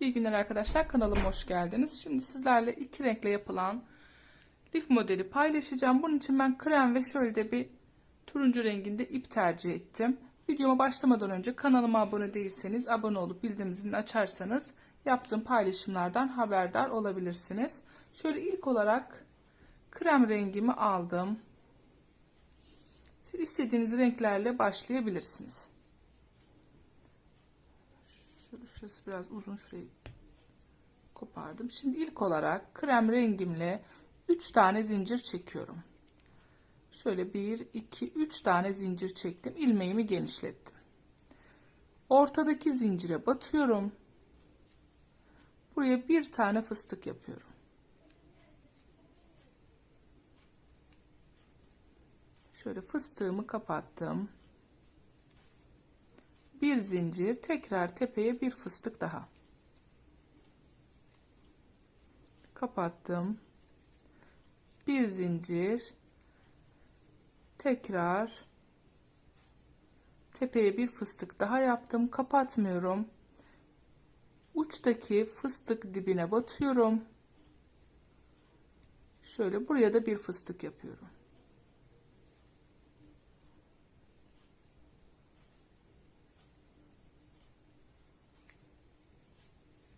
İyi günler arkadaşlar kanalıma hoş geldiniz. Şimdi sizlerle iki renkle yapılan lif modeli paylaşacağım. Bunun için ben krem ve şöyle de bir turuncu renginde ip tercih ettim. Videoma başlamadan önce kanalıma abone değilseniz abone olup bildirim zilini açarsanız yaptığım paylaşımlardan haberdar olabilirsiniz. Şöyle ilk olarak krem rengimi aldım. Siz istediğiniz renklerle başlayabilirsiniz. Şöyle şurası biraz uzun şurayı kopardım. Şimdi ilk olarak krem rengimle 3 tane zincir çekiyorum. Şöyle 1, 2, 3 tane zincir çektim. ilmeğimi genişlettim. Ortadaki zincire batıyorum. Buraya bir tane fıstık yapıyorum. Şöyle fıstığımı kapattım. Bir zincir, tekrar tepeye bir fıstık daha. Kapattım. Bir zincir, tekrar tepeye bir fıstık daha yaptım. Kapatmıyorum. Uçtaki fıstık dibine batıyorum. Şöyle buraya da bir fıstık yapıyorum.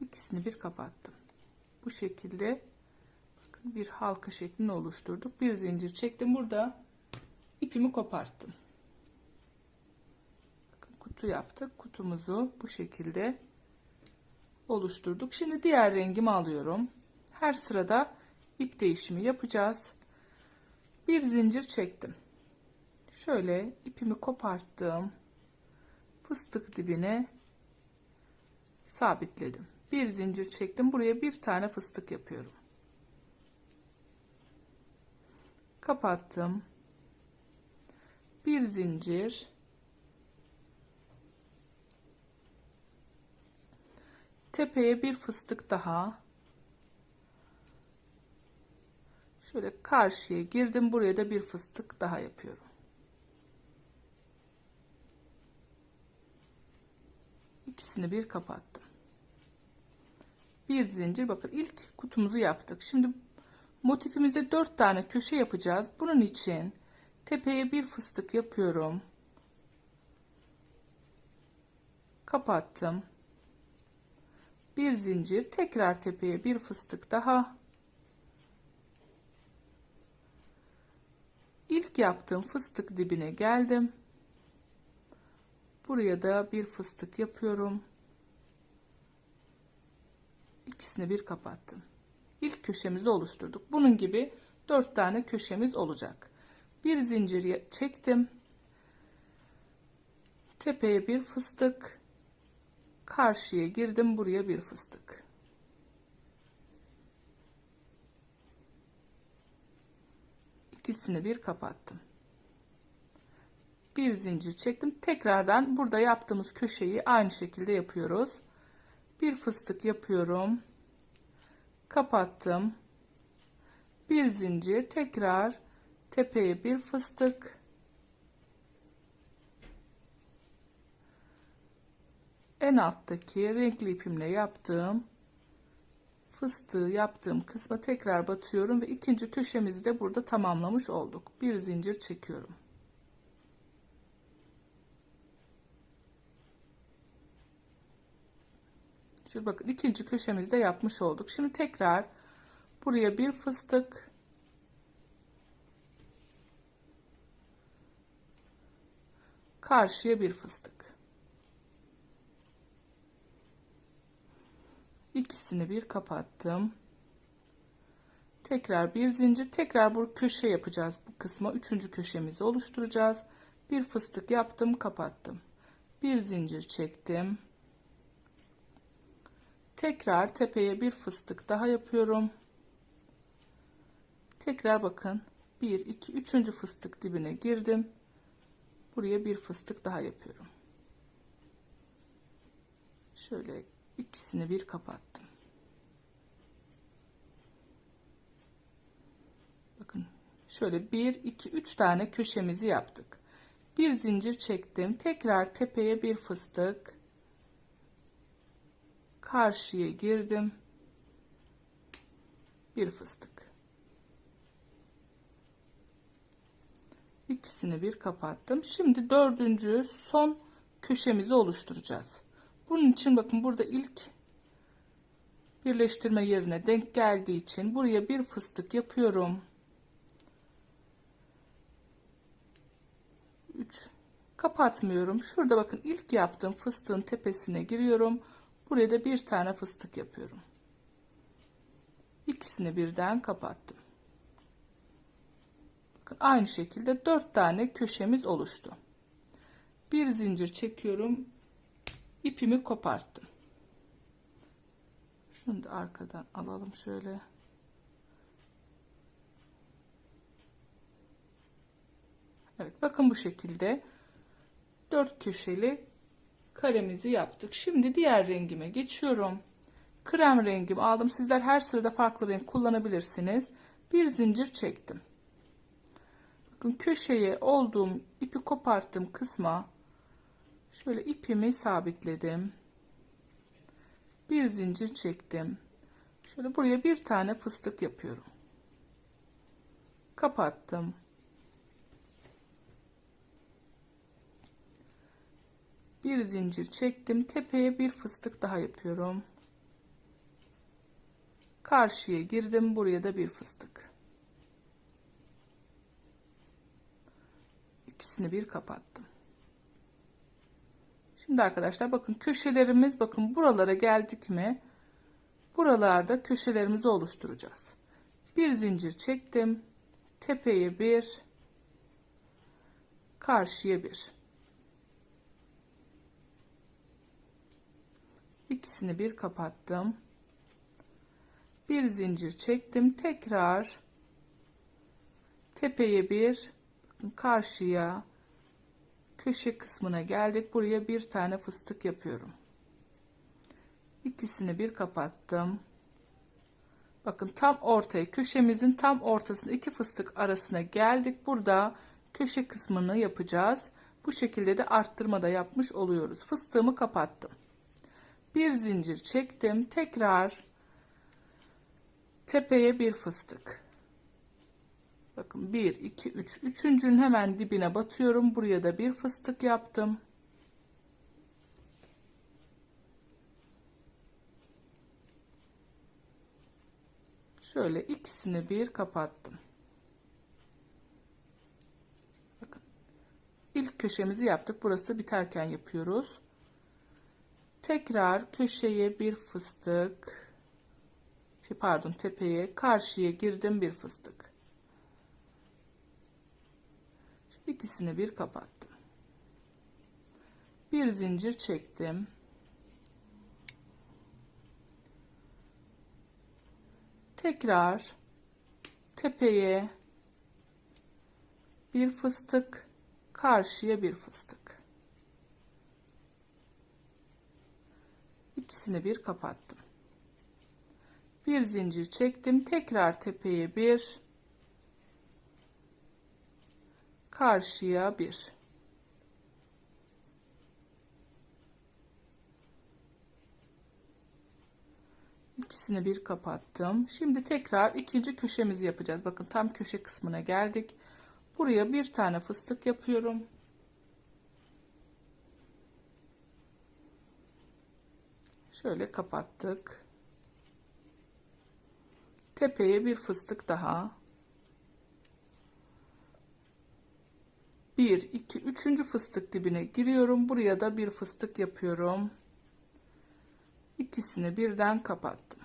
İkisini bir kapattım. Bu şekilde bir halka şeklini oluşturduk. Bir zincir çektim. Burada ipimi koparttım. Bakın kutu yaptık. Kutumuzu bu şekilde oluşturduk. Şimdi diğer rengimi alıyorum. Her sırada ip değişimi yapacağız. Bir zincir çektim. Şöyle ipimi koparttım. Fıstık dibine sabitledim bir zincir çektim buraya bir tane fıstık yapıyorum. Kapattım. Bir zincir. Tepeye bir fıstık daha. Şöyle karşıya girdim buraya da bir fıstık daha yapıyorum. İkisini bir kapattım bir zincir bakın ilk kutumuzu yaptık. Şimdi motifimize dört tane köşe yapacağız. Bunun için tepeye bir fıstık yapıyorum. Kapattım. Bir zincir tekrar tepeye bir fıstık daha. İlk yaptığım fıstık dibine geldim. Buraya da bir fıstık yapıyorum ikisini bir kapattım. İlk köşemizi oluşturduk. Bunun gibi dört tane köşemiz olacak. Bir zincir çektim. Tepeye bir fıstık. Karşıya girdim. Buraya bir fıstık. İkisini bir kapattım. Bir zincir çektim. Tekrardan burada yaptığımız köşeyi aynı şekilde yapıyoruz bir fıstık yapıyorum. Kapattım. Bir zincir tekrar tepeye bir fıstık. En alttaki renkli ipimle yaptığım fıstığı yaptığım kısma tekrar batıyorum ve ikinci köşemizi de burada tamamlamış olduk. Bir zincir çekiyorum Şimdi bakın ikinci köşemizde yapmış olduk. Şimdi tekrar buraya bir fıstık karşıya bir fıstık. İkisini bir kapattım. Tekrar bir zincir, tekrar bu köşe yapacağız bu kısma. Üçüncü köşemizi oluşturacağız. Bir fıstık yaptım, kapattım. Bir zincir çektim tekrar tepeye bir fıstık daha yapıyorum. Tekrar bakın. 1 2 3. fıstık dibine girdim. Buraya bir fıstık daha yapıyorum. Şöyle ikisini bir kapattım. Bakın şöyle 1 2 3 tane köşemizi yaptık. Bir zincir çektim. Tekrar tepeye bir fıstık karşıya girdim. Bir fıstık. İkisini bir kapattım. Şimdi dördüncü son köşemizi oluşturacağız. Bunun için bakın burada ilk birleştirme yerine denk geldiği için buraya bir fıstık yapıyorum. 3 kapatmıyorum. Şurada bakın ilk yaptığım fıstığın tepesine giriyorum. Buraya da bir tane fıstık yapıyorum. İkisini birden kapattım. Bakın aynı şekilde 4 tane köşemiz oluştu. Bir zincir çekiyorum. İpimi koparttım. Şunu da arkadan alalım şöyle. Evet bakın bu şekilde dört köşeli karemizi yaptık. Şimdi diğer rengime geçiyorum. Krem rengimi aldım. Sizler her sırada farklı renk kullanabilirsiniz. Bir zincir çektim. Bakın köşeye olduğum ipi koparttığım kısma şöyle ipimi sabitledim. Bir zincir çektim. Şöyle buraya bir tane fıstık yapıyorum. Kapattım. Bir zincir çektim. Tepeye bir fıstık daha yapıyorum. Karşıya girdim. Buraya da bir fıstık. İkisini bir kapattım. Şimdi arkadaşlar bakın köşelerimiz bakın buralara geldik mi? Buralarda köşelerimizi oluşturacağız. Bir zincir çektim. Tepeye bir karşıya bir ikisini bir kapattım. Bir zincir çektim. Tekrar tepeye bir karşıya köşe kısmına geldik. Buraya bir tane fıstık yapıyorum. İkisini bir kapattım. Bakın tam ortaya köşemizin tam ortasında iki fıstık arasına geldik. Burada köşe kısmını yapacağız. Bu şekilde de arttırma da yapmış oluyoruz. Fıstığımı kapattım bir zincir çektim tekrar tepeye bir fıstık. Bakın 1 2 3 üçüncünün hemen dibine batıyorum. Buraya da bir fıstık yaptım. Şöyle ikisini bir kapattım. Bakın ilk köşemizi yaptık. Burası biterken yapıyoruz tekrar köşeye bir fıstık şey pardon tepeye karşıya girdim bir fıstık. İkisini bir kapattım. Bir zincir çektim. Tekrar tepeye bir fıstık karşıya bir fıstık ikisini bir kapattım. Bir zincir çektim. Tekrar tepeye bir. Karşıya bir. İkisini bir kapattım. Şimdi tekrar ikinci köşemizi yapacağız. Bakın tam köşe kısmına geldik. Buraya bir tane fıstık yapıyorum. Şöyle kapattık. Tepeye bir fıstık daha. 1 2 3. fıstık dibine giriyorum. Buraya da bir fıstık yapıyorum. İkisini birden kapattım.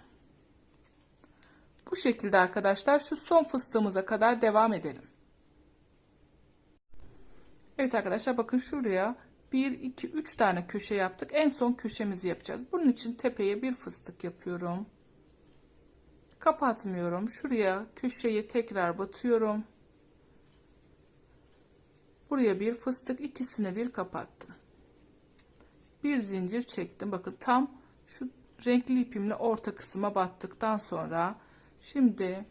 Bu şekilde arkadaşlar şu son fıstığımıza kadar devam edelim. Evet arkadaşlar bakın şuraya 1, 2, 3 tane köşe yaptık. En son köşemizi yapacağız. Bunun için tepeye bir fıstık yapıyorum. Kapatmıyorum. Şuraya köşeye tekrar batıyorum. Buraya bir fıstık ikisini bir kapattım. Bir zincir çektim. Bakın tam şu renkli ipimle orta kısma battıktan sonra şimdi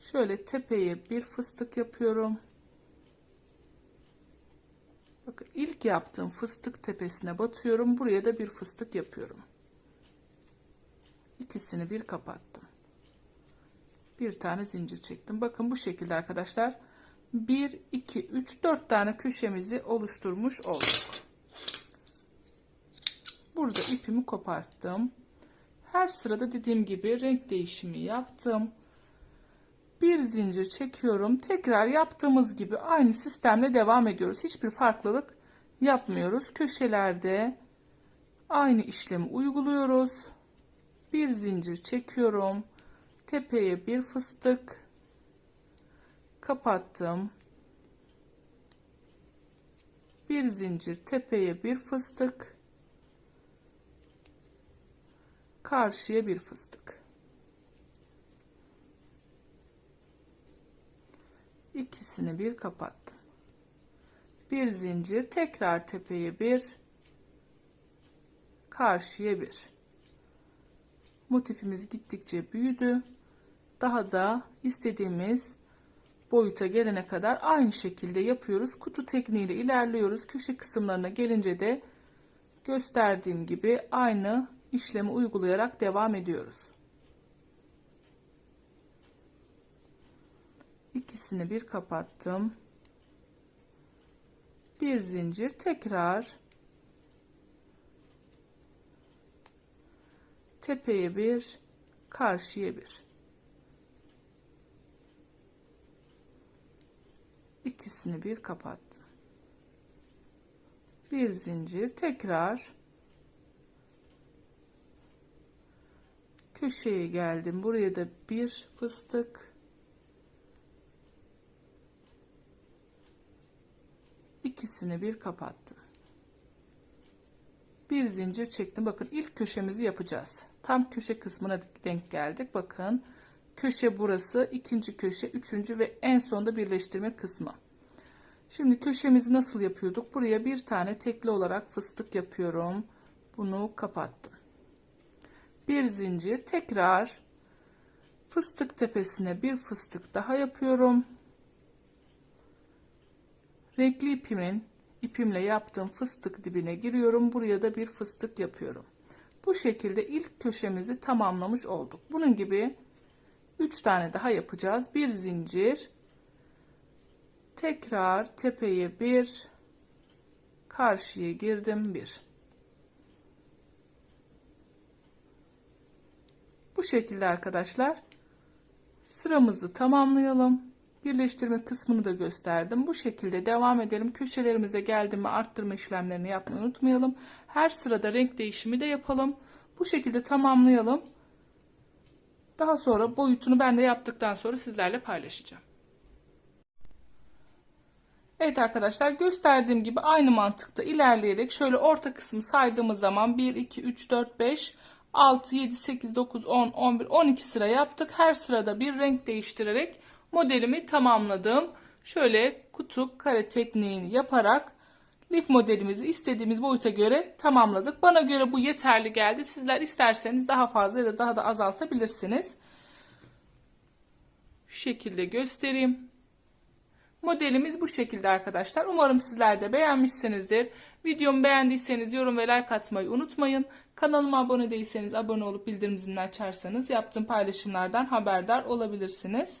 şöyle tepeye bir fıstık yapıyorum. Bakın ilk yaptığım fıstık tepesine batıyorum. Buraya da bir fıstık yapıyorum. İkisini bir kapattım. Bir tane zincir çektim. Bakın bu şekilde arkadaşlar. 1, 2, 3, 4 tane köşemizi oluşturmuş olduk. Burada ipimi koparttım. Her sırada dediğim gibi renk değişimi yaptım. Bir zincir çekiyorum. Tekrar yaptığımız gibi aynı sistemle devam ediyoruz. Hiçbir farklılık yapmıyoruz. Köşelerde aynı işlemi uyguluyoruz. Bir zincir çekiyorum. Tepeye bir fıstık kapattım. Bir zincir tepeye bir fıstık karşıya bir fıstık. İkisini bir kapattım. Bir zincir tekrar tepeye bir karşıya bir. Motifimiz gittikçe büyüdü. Daha da istediğimiz boyuta gelene kadar aynı şekilde yapıyoruz. Kutu tekniğiyle ilerliyoruz. Köşe kısımlarına gelince de gösterdiğim gibi aynı işlemi uygulayarak devam ediyoruz. İkisini bir kapattım. Bir zincir tekrar. Tepeye bir karşıya bir. İkisini bir kapattım. Bir zincir tekrar. Köşeye geldim. Buraya da bir fıstık ikisini bir kapattım bir zincir çektim. Bakın ilk köşemizi yapacağız. Tam köşe kısmına denk geldik. Bakın köşe burası ikinci köşe üçüncü ve en sonda birleştirme kısmı. Şimdi köşemizi nasıl yapıyorduk? Buraya bir tane tekli olarak fıstık yapıyorum. Bunu kapattım. Bir zincir tekrar fıstık tepesine bir fıstık daha yapıyorum. Renkli ipimin ipimle yaptığım fıstık dibine giriyorum buraya da bir fıstık yapıyorum. Bu şekilde ilk köşemizi tamamlamış olduk. Bunun gibi 3 tane daha yapacağız. Bir zincir tekrar tepeye bir karşıya girdim bir. Bu şekilde arkadaşlar sıramızı tamamlayalım birleştirme kısmını da gösterdim. Bu şekilde devam edelim. Köşelerimize geldi mi arttırma işlemlerini yapmayı unutmayalım. Her sırada renk değişimi de yapalım. Bu şekilde tamamlayalım. Daha sonra boyutunu ben de yaptıktan sonra sizlerle paylaşacağım. Evet arkadaşlar gösterdiğim gibi aynı mantıkta ilerleyerek şöyle orta kısmı saydığımız zaman 1 2 3 4 5 6 7 8 9 10 11 12 sıra yaptık. Her sırada bir renk değiştirerek modelimi tamamladım. Şöyle kutu kare tekniğini yaparak lif modelimizi istediğimiz boyuta göre tamamladık. Bana göre bu yeterli geldi. Sizler isterseniz daha fazla ya da daha da azaltabilirsiniz. Şu şekilde göstereyim. Modelimiz bu şekilde arkadaşlar. Umarım sizler de beğenmişsinizdir. Videomu beğendiyseniz yorum ve like atmayı unutmayın. Kanalıma abone değilseniz abone olup bildirim zilini açarsanız yaptığım paylaşımlardan haberdar olabilirsiniz.